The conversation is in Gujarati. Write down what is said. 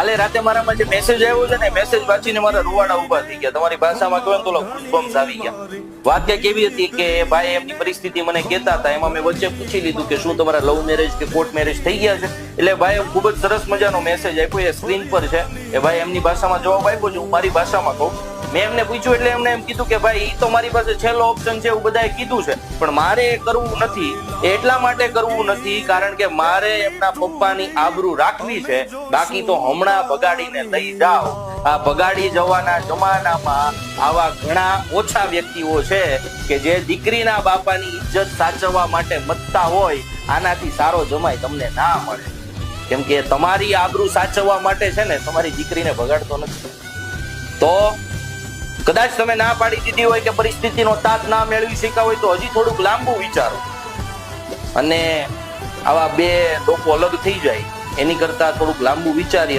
કાલે રાતે મારામાં જે મેસેજ આવ્યો છે ને મેસેજ વાંચીને મારા રૂવાડા ઊભા થઈ ગયા. તમારી ભાષામાં કહો ને તો ગુસ્બમ્સ આવી ગયા. વાત કે કેવી હતી કે ભાઈ એમની પરિસ્થિતિ મને કહેતા હતા. એમાં મેં વચ્ચે પૂછી લીધું કે શું તમારા લવ મેરેજ કે કોર્ટ મેરેજ થઈ ગયા છે? એટલે ભાઈ ખૂબ જ સરસ મજાનો મેસેજ આપ્યો. એ સ્ક્રીન પર છે. એ ભાઈ એમની ભાષામાં જવાબ આપ્યો છે. હું મારી ભાષામાં કહું. મેં એમને પૂછ્યું એટલે એમને એમ કીધું કે ભાઈ, ઈ તો મારી પાસે છેલ્લો ઓપ્શન છે, એવું બધાએ કીધું છે. પણ મારે એ કરવું નથી. એટલા માટે કરવું નથી, કારણ કે મારે એમના પપ્પાની આબરૂ રાખવી છે. બાકી તો હમણાં બગાડીને લઈ જાઓ. આ બગાડી જવાના જમાનામાં આવા ઘણા ઓછા વ્યક્તિઓ છે કે જે દીકરીના બાપાની ઇજ્જત સાચવવા માટે મતતા હોય, આનાથી સારો જમાય તમને ના મળે. કેમ કે તમારી આબરૂ સાચવવા માટે છે ને, તમારી દીકરીને બગાડતો નથી. તો કદાચ તમે ના પાડી દીધી હોય કે પરિસ્થિતિનો તાત ના મેળવી શક્યા હોય તો હજી થોડુંક લાંબુ વિચારો. અને આવા બે લોકો અલગ થઈ જાય, એની કરતા થોડુંક લાંબુ વિચારી અને